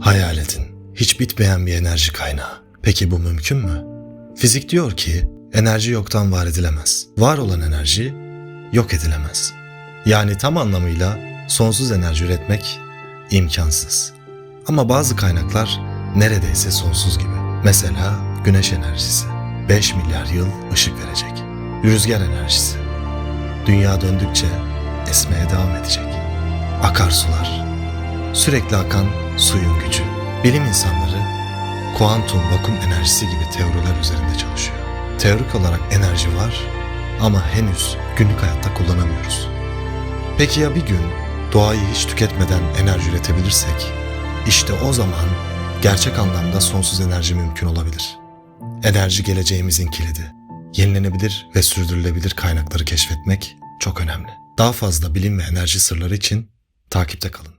Hayaletin hiç bitmeyen bir enerji kaynağı. Peki bu mümkün mü? Fizik diyor ki enerji yoktan var edilemez. Var olan enerji yok edilemez. Yani tam anlamıyla sonsuz enerji üretmek imkansız. Ama bazı kaynaklar neredeyse sonsuz gibi. Mesela güneş enerjisi 5 milyar yıl ışık verecek. Rüzgar enerjisi dünya döndükçe esmeye devam edecek. Akarsular sürekli akan suyun gücü. Bilim insanları kuantum vakum enerjisi gibi teoriler üzerinde çalışıyor. Teorik olarak enerji var ama henüz günlük hayatta kullanamıyoruz. Peki ya bir gün doğayı hiç tüketmeden enerji üretebilirsek? İşte o zaman gerçek anlamda sonsuz enerji mümkün olabilir. Enerji geleceğimizin kilidi. Yenilenebilir ve sürdürülebilir kaynakları keşfetmek çok önemli. Daha fazla bilim ve enerji sırları için takipte kalın.